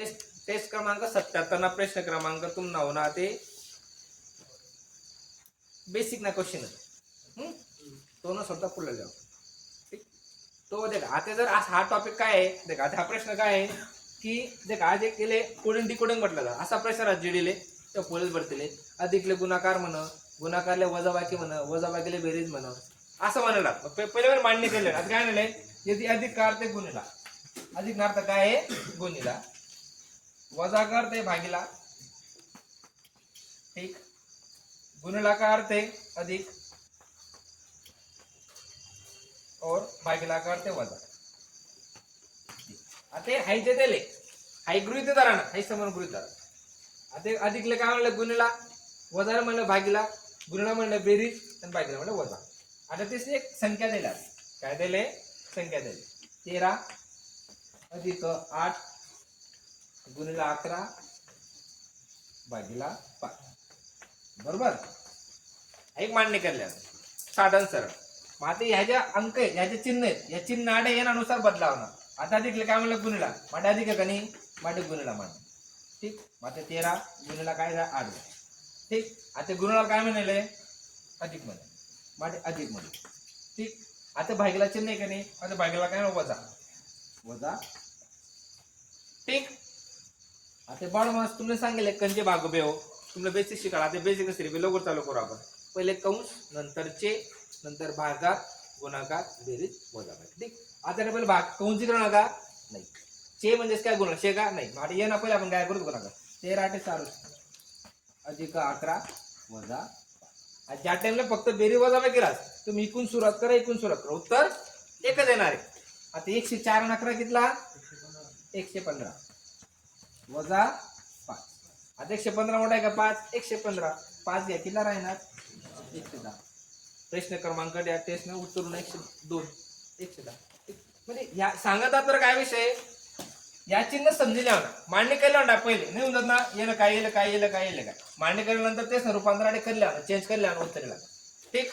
Taste taste क्रमांक सत्याहत्तर ना प्रश्न क्रमांक तुम नाव ना ते बेसिक ना क्वेश्चन तो ना स्वतः पुढे जाऊ. ठीक? तो देखा आता जर आज हा टॉपिक काय आहे? देखा आता हा प्रश्न काय आहे? की देखा आज एक केले कोडिंग डिकोडिंग म्हटलं का असा प्रश्न राज्य दिले तर पोलीस भरतीले अधिकले गुणाकार म्हण गुणाकारले वजाबाकी म्हण वजाबाकीले बेरीज म्हण. असं म्हणाला. मग पहिले वेळ मांडणी केले. आता काय म्हणले? यदि अधिक कार ते गुन्हेला अधिक नार्थ काय आहे? गुन्हेला वजा ते भागीला. ठीक. गुणलाकार ते अधिक. और भागीलाकार ते वजा. आता हाय जे दिले हाय गृहित धरा ना. हाय समान गृहित धरा. आता अधिकले काय म्हणलं? गुणला. वजाला म्हणलं भागीला. गुणला म्हणलं बेरीज. आणि भागीला म्हणलं वजा. आता तेच एक संख्या दिल्या काय दिले? संख्या दिली. तेरा. अधिक आठ. गुणिला अकरा भागीला पाच बरोबर? एक मांडणी केल्या साधन सरळ. मग आता ह्या ज्या अंक आहेत ह्या ज्या चिन्ह आहेत या चिन्ह आडे येण्यानुसार बदलावणार आता अधिकले काय म्हणलं गुणिला? माटे अधिक आहे का नाही? माटे गुणिला मान ठीक? मग आता तेरा गुणिला काय झालं? आठ ठीक? आता गुणिला काय म्हणाले? अधिक म्हणे माटे अधिक म्हणे ठीक? आता भागीला चिन्ह आहे का नाही? आता भागीला काय? म्हणू? वजा. वजा. ठीक? आता बाळ मास तुम्ही सांगितले कंचे भाग बेव हो. तुम्हाला बेसिक शिकायला. आता बेसिक असते लवकर चालू करू आपण. पहिले कंस नंतर चे नंतर भागात गुणाकार बेरीज वजाबाकी. ठीक? आता पहिले भाग. कंस करू नका नाही. चे म्हणजेच काय गुण शे का? नाही. आता ये ना पहिले आपण काय करू गुणाकार. तेरा ते सारू अधिक अकरा वजा आणि ज्या टाइमला फक्त बेरीज वजाबाकी राहत तुम्ही इकून सुरुवात करा इकून सुरुवात करा. उत्तर एकच येणार आहे. आता एकशे चार अकरा कितला? एकशे पंधरा. वजा पाच. आता एकशे पंधरा मोठा आहे का पाच? एकशे पंधरा. पाच घ्या किती राहणार एकशे दहा. प्रश्न क्रमांक द्या टेस्ट उत्तरून एकशे दोन. एकशे दहा. म्हणजे या सांगत तर काय विषय? या चिन्ह समजून ना मांडणी केलं ना पहिले. नाही म्हणतात ना येणं काय येलं काय येलं काय येलं काय. मांडणी केल्यानंतर तेच ना रूपांतराने करल्या चेंज करल्या उत्तरेला ठीक?